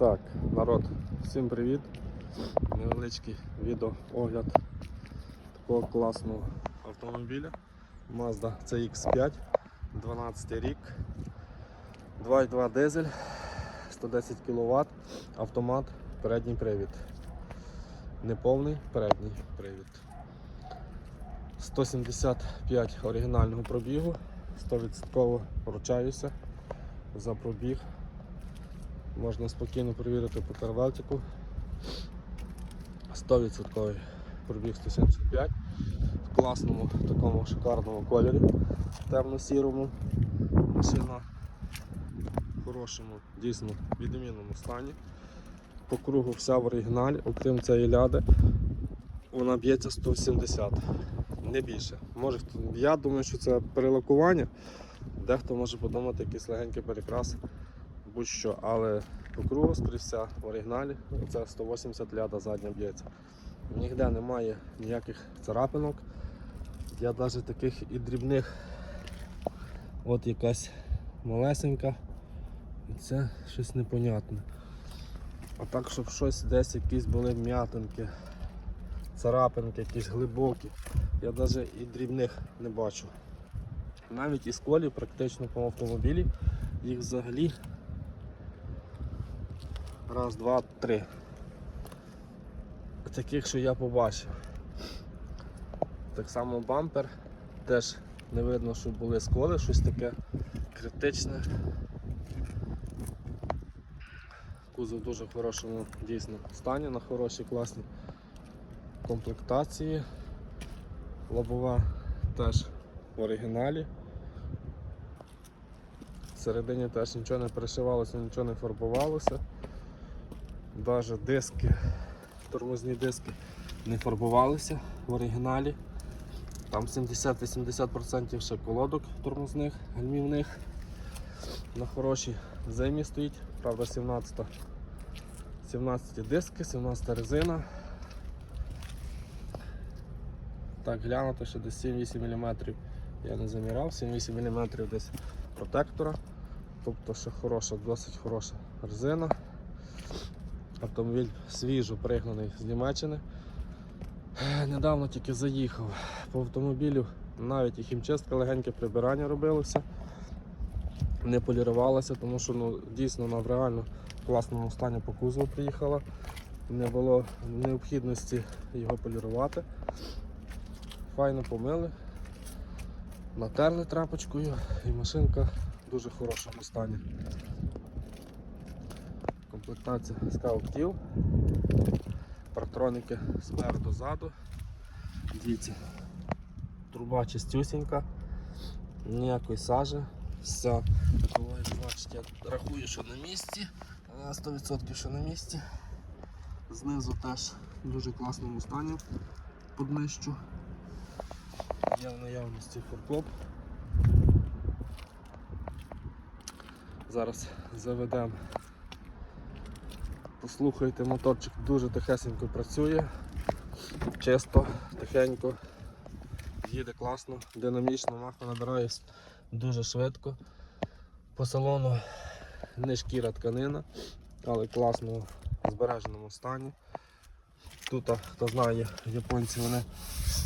Так, народ, всім привіт. Невеличкий відеоогляд такого класного автомобіля. Mazda CX5, 12 рік, 2.2 дизель, 110 кВт, автомат, передній привід. Неповний передній привід. 175 оригінального пробігу, 100% вручаюся за пробіг. Можна спокійно перевірити по карвалтику. 100% пробіг 175 в класному такому шикарному кольорі, темно-сірому. Машина в хорошому, дійсно відмінному стані. По кругу вся в оригіналі, окрім цієї ляди, вона б'ється 170, не більше. Може, я думаю, що це перелакування. Дехто може подумати якийсь легенький перекрас будь-що, але по кругу скрізь в оригіналі це 180 ляда задня б'ється. Ніде немає ніяких царапинок. Я навіть таких і дрібних. От якась малесенька. І це щось непонятне. А так, щоб щось десь якісь були м'ятинки, царапинки, якісь глибокі. Я навіть і дрібних не бачу. Навіть із колі практично по автомобілі їх взагалі Раз, два, три. Таких, що я побачив. Так само бампер. Теж не видно, що були сколи, щось таке критичне. Кузов дуже в хорошому дійсно стані, на хорошій класній комплектації. Лобова теж в оригіналі. Всередині теж нічого не перешивалося, нічого не фарбувалося. Навіть диски, тормозні диски не фарбувалися в оригіналі. Там 70-80% ще колодок тормозних, гальмівних. На хорошій зимі стоїть, правда 17 17 диски, 17 резина. Так, глянути, що десь 7-8 мм я не заміряв, 7-8 мм десь протектора. Тобто ще хороша, досить хороша резина. Автомобіль свіжо пригнаний з Німеччини. Недавно тільки заїхав по автомобілю, навіть і хімчистка легеньке прибирання робилося, не полірувалося, тому що ну, дійсно вона в реально класному стані по кузову приїхала. Не було необхідності його полірувати. Файно помили, натерли трапочкою і машинка в дуже хорошому стані. Комплектація скауктів, партроники спереду ззаду. Дивіться, труба чистюсінька, ніякої сажі, екологія, бачите, я рахую, що на місці, на 100% що на місці. Знизу теж в дуже класному стані поднищу. Є в наявності фуркоп. Зараз заведемо Послухайте, моторчик дуже тихесенько працює, чисто, тихенько, їде класно, динамічно, махно набирає дуже швидко. По салону не шкіра тканина, але класно в збереженому стані. Тут, хто знає, японці вони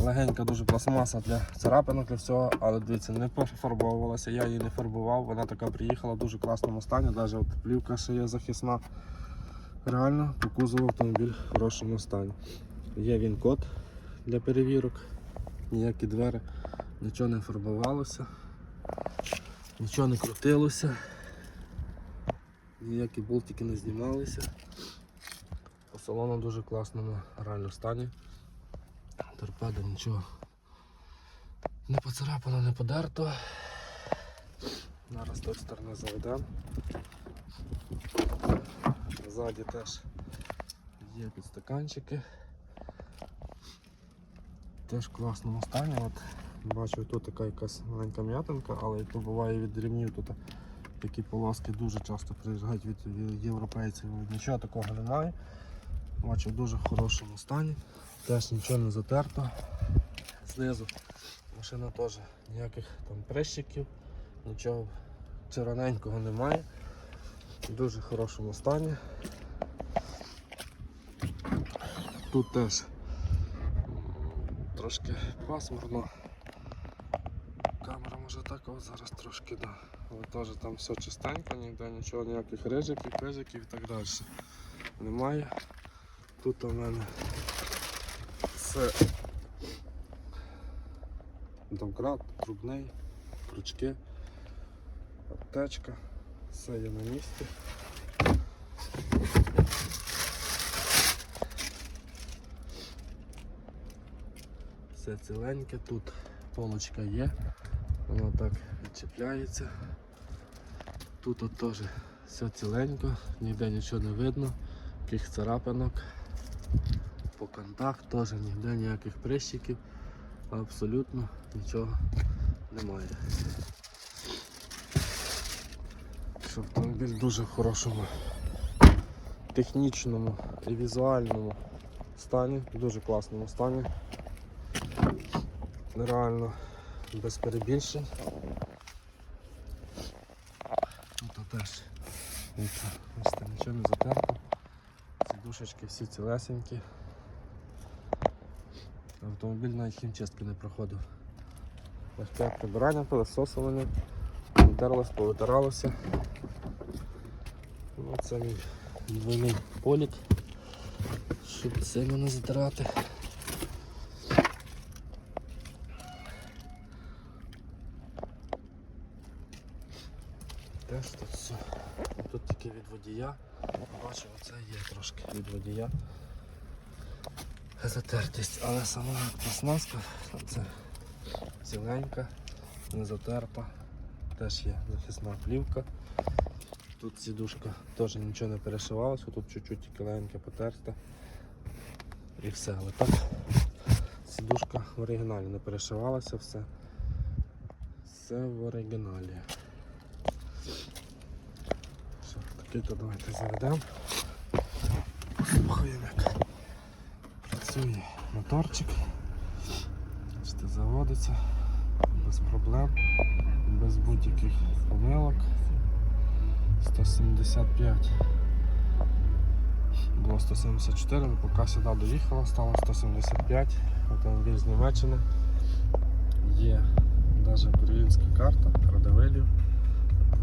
легенька дуже пластмаса для царапинок для всього, але дивіться, не пофарбовувалася, я її не фарбував, вона така приїхала в дуже класному стані, навіть от плівка ще є захисна. Реально по кузову автомобіль в хорошому стані. Є він код для перевірок, ніякі двері, нічого не фарбувалося, нічого не крутилося, ніякі болтики не знімалися. По салону дуже класному реально стані. Торпеда нічого не поцарапано, не подерто. Зараз з тої сторони заведемо. Ззаді теж є підстаканчики. Теж в класному стані. От, бачу, тут така якась маленька м'ятинка, але то буває від ремнів тут такі полоски дуже часто приїжджають від європейців. Нічого такого немає. Бачу в дуже хорошому стані. Теж нічого не затерто. Знизу машина теж ніяких там прищиків, нічого червоненького немає. В дуже хорошому стані. Тут теж трошки пасмурно. Камера може так от зараз трошки да. Але теж там все чистенько, ніде нічого, ніяких рижиків, пижиків і так далі. Немає. Тут у мене все домкрат, трубний, крючки, аптечка, все є на місці. Все ціленьке, тут полочка є, воно так відчіпляється. Тут от теж все ціленько, ніде нічого не видно, яких царапинок. По кантах теж ніде ніяких прищиків, абсолютно нічого немає. Що автомобіль в дуже хорошому технічному і візуальному стані, в дуже класному стані. Нереально без перебільшень. То теж бачите, нічого не затерто. Сідушечки всі цілесенькі. Автомобіль навіть хімчистки не проходив. Легке прибирання, пилососування, витерлось, повитиралося. Ну, це мій двойний полік, щоб сильно не затирати. Теж тут все. Тут тільки від водія. Бачу, оце є трошки від водія. Затертість, але сама пластмаска це ціленька, не затерта. Теж є захисна плівка. Тут сідушка теж нічого не перешивалося, тут чуть-чуть тільки легеньке потерта. І все, але так сідушка в оригіналі не перешивалася, все. Все в оригіналі. Все, такий то давайте заведемо. Послухаємо як працює моторчик. Заводиться без проблем, без будь-яких помилок. 175 було 174, але поки сюди доїхала, стало 175. Автомобіль з Німеччини. Є навіть українська карта, Радивилів,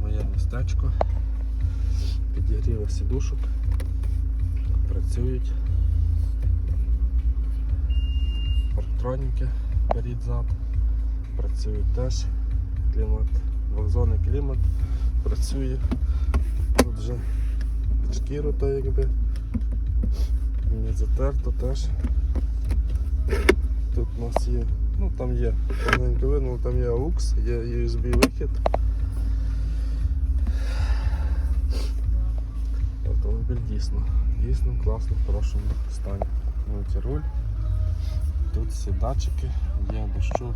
моє містечко, підігріли сідушок, працюють. Парктроніки перед-зад, працюють теж, клімат, двохзонний клімат працює. Тут вже шкіру то якби не затерто теж. Тут у нас є, ну там є, поганенько видно, але там є AUX, є USB вихід. Автомобіль дійсно, дійсно класно, в хорошому стані. Мультируль. Тут всі датчики, є дощу,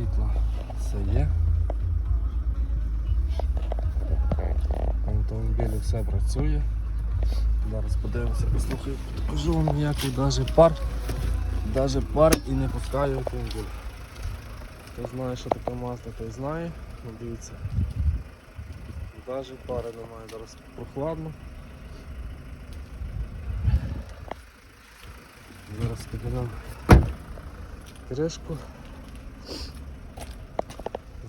світло все є. Автомобілі все працює. Зараз подивимося, послухаю, покажу вам ніякий навіть пар, навіть пар і не пускаю автомобіль. Хто знає, що таке Mazda, той знає. Ну, Дивіться. Навіть пари немає, зараз прохладно. Зараз підемо кришку.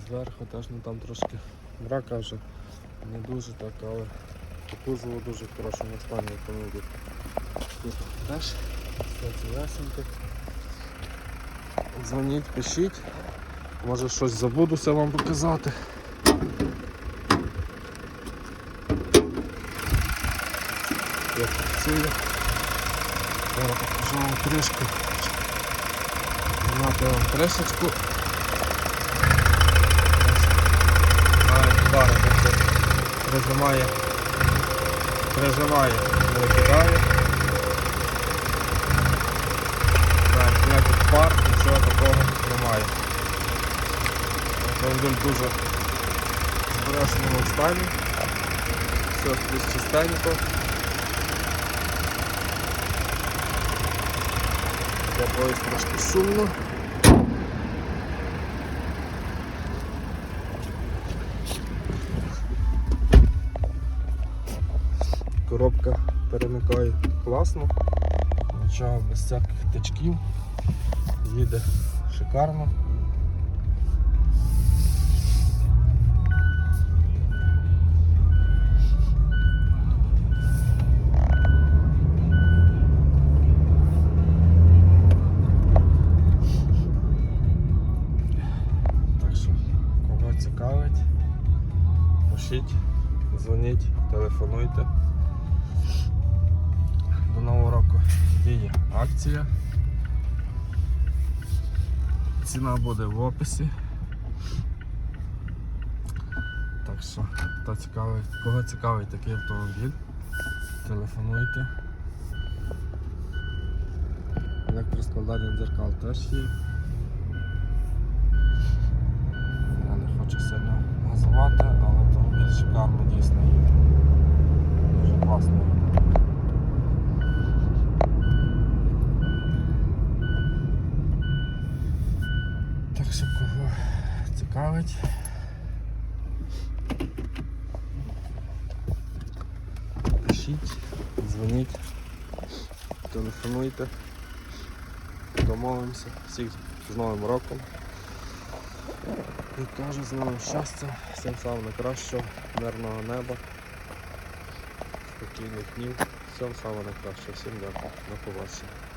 Зверху теж ну, там трошки мрака вже не дуже так, але по дуже в хорошому стані автомобіль. Тут теж все цілесеньке. Дзвоніть, пишіть. Може щось забудуся вам показати. Як працює. Зараз покажу вам кришку. Знімати вам кришечку. Навіть удари тобто прижимає, прижимає, не викидає. Навіть ніяких пар, нічого такого немає. Автомобіль дуже в збереженому стані. Все скрізь чистенько. Для поїзд трошки шумно. Коробка перемикає класно. Нічого без всяких тичків. Їде шикарно. Цікавить, пишіть, дзвоніть, телефонуйте. Нового року діє акція. Ціна буде в описі. Так що, хто цікавий, кого цікавий такий автомобіль, телефонуйте. Електроскладання дзеркал теж є. Я не хочу сильно газувати, але автомобіль шикарно дійсно їде. Дуже класно їде. Так що кого цікавить. Пишіть, дзвоніть, телефонуйте, домовимося. Всіх з Новим роком. І теж з новим щастям, всім самого найкращого, мирного неба, спокійних днів, всім самого найкращого, всім дякую, до побачення.